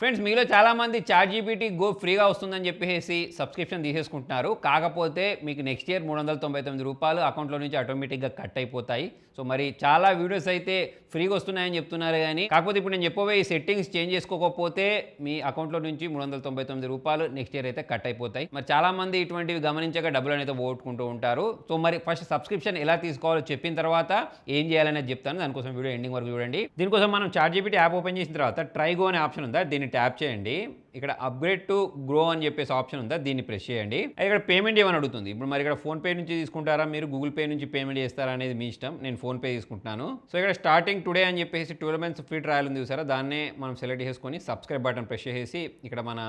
Friends మీలో చాలామంది chat GPT go ఫ్రీగా వస్తుందని చెప్పేసి సబ్స్క్రిప్షన్ తీసేసుకుంటున్నారు. కాకపోతే మీకు నెక్స్ట్ ఇయర్ మూడు వందల తొంభై తొమ్మిది రూపాయలు అకౌంట్లో నుంచి ఆటోమేటిక్గా కట్ అయిపోతాయి. సో మరి చాలా వీడియోస్ అయితే ఫ్రీగా వస్తున్నాయని చెప్తున్నారు కానీ కాకపోతే ఇప్పుడు నేను చెప్పబోయే ఈ సెట్టింగ్స్ చేంజ్ చేసుకోకపోతే మీ అకౌంట్లో నుంచి మూడు వందల తొంభై తొమ్మిది రూపాయలు నెక్స్ట్ ఇయర్ అయితే కట్ అయిపోతాయి. మరి చాలామంది ఇటువంటివి గమనించక డబ్బులు అనేది పోగొట్టుకుంటూ ఉంటారు. సో మరి ఫస్ట్ సబ్స్క్రిప్షన్ ఎలా తీసుకోవాలో చెప్పిన తర్వాత ఏం చేయాలనేది చెప్తాను. దానికోసం వీడియో ఎండింగ్ వరకు చూడండి. దీనికోసం మనం చాట్ జీపీటీ యాప్ ఓపెన్ చేసిన తర్వాత ట్రై గో అనే ఆప్షన్ ఉందా? దీన్ని ట్యాప్ చేయండి. ఇక్కడ అప్గ్రేడ్ టు గ్రో అని చెప్పేసి ఆప్షన్ ఉందా? దీన్ని ప్రెస్ చేయండి. ఇక్కడ పేమెంట్ ఏమని అడుగుతుంది? ఇప్పుడు మరి ఇక్కడ ఫోన్పే నుంచి తీసుకుంటారా? మీరు గూగుల్ పే నుంచి పేమెంట్ చేస్తారా అనేది మీ ఇష్టం. నేను ఫోన్ పే తీసుకుంటున్నాను. సో ఇక్కడ స్టార్టింగ్ టుడే అని చెప్పేసి ట్వెల్వ్ మంత్స్ ఫ్రీ ట్రయల్ ఉంది చూసారా? దాన్నే మనం సెలెక్ట్ చేసుకొని సబ్స్క్రైబ్ బటన్ ప్రెస్ చేసి ఇక్కడ మన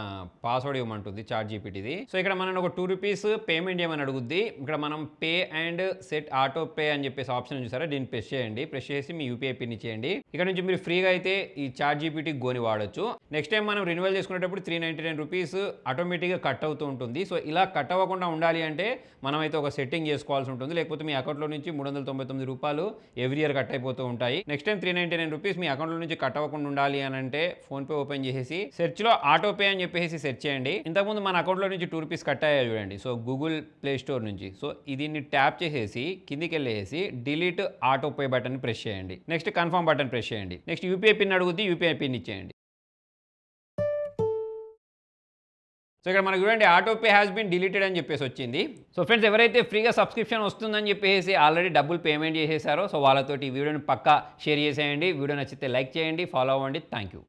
పాస్వర్డ్ ఇవ్వమంటుంది చార్ట్ జీపీటీది సో ఇక్కడ మనం ఒక టూ రూపీస్ పేమెంట్ ఏమని అడుగుద్ది? ఇక్కడ మనం pay and set auto pay అని చెప్పేసి ఆప్షన్ చూసారా? దీన్ని ప్రెస్ చేయండి. ప్రెస్ చేసి మీ యూపీఐ పిన్ ఇచ్చేయండి. ఇక్కడ నుంచి మీరు ఫ్రీగా అయితే ఈ చార్ట్ జీపీటీ గోని వాడొచ్చు. నెక్స్ట్ టైం మనం రెన్యువల్ చేసుకునేటప్పుడు త్రీ నైంటీ నైన్ రూపీస్ ఆటోమేటిక్గా కట్ అవుతూ ఉంటుంది. సో ఇలా కట్ అవ్వకుండా ఉండాలి అంటే మనమైతే ఒక సెట్టింగ్ చేసుకోవాల్సి ఉంటుంది. లేకపోతే మీ అకౌంట్లో నుంచి మూడు వందల తొంభై తొమ్మిది రూపాయలు ఎవ్రీ ఇయర్ కట్ అయిపోతూ ఉంటాయి. Next time three ninety nine rupees మీ అకౌంట్లో నుంచి కట్ అవ్వకుండా ఉండాలి అని అంటే ఫోన్పే ఓపెన్ చేసేసి సెర్చ్లో ఆటోపే అని చెప్పేసి సెర్చ్ చేయండి. ఇంతకుముందు మన అకౌంట్లో నుంచి టూ రూపీస్ కట్ అయ్యాయి చూడండి. సో గూగుల్ ప్లే స్టోర్ నుంచి. సో దీన్ని ట్యాప్ చేసేసి కిందికి వెళ్ళేసి డిలీట్ ఆటోపే బటన్ ప్రెస్ చేయండి. నెక్స్ట్ కన్ఫర్మ్ బటన్ ప్రెస్ చేయండి. నెక్స్ట్ యూపీఐ పిన్ అడుగుద్ది యూపీఐ పిన్ ఇచ్చేయండి. సో ఇక్కడ మనకు చూడండి autopay has been deleted అని చెప్పేసి వచ్చింది. సో ఫ్రెండ్స్ ఎవరైతే ఫ్రీగా సబ్స్క్రిప్షన్ వస్తుందని చెప్పేసి ఆల్రెడీ డబ్బులు పేమెంట్ చేసేసారో సో వాళ్ళతోటి ఈ వీడియోని పక్కా షేర్ చేసేయండి. వీడియో నచ్చితే లైక్ చేయండి ఫాలో అవ్వండి. Thank you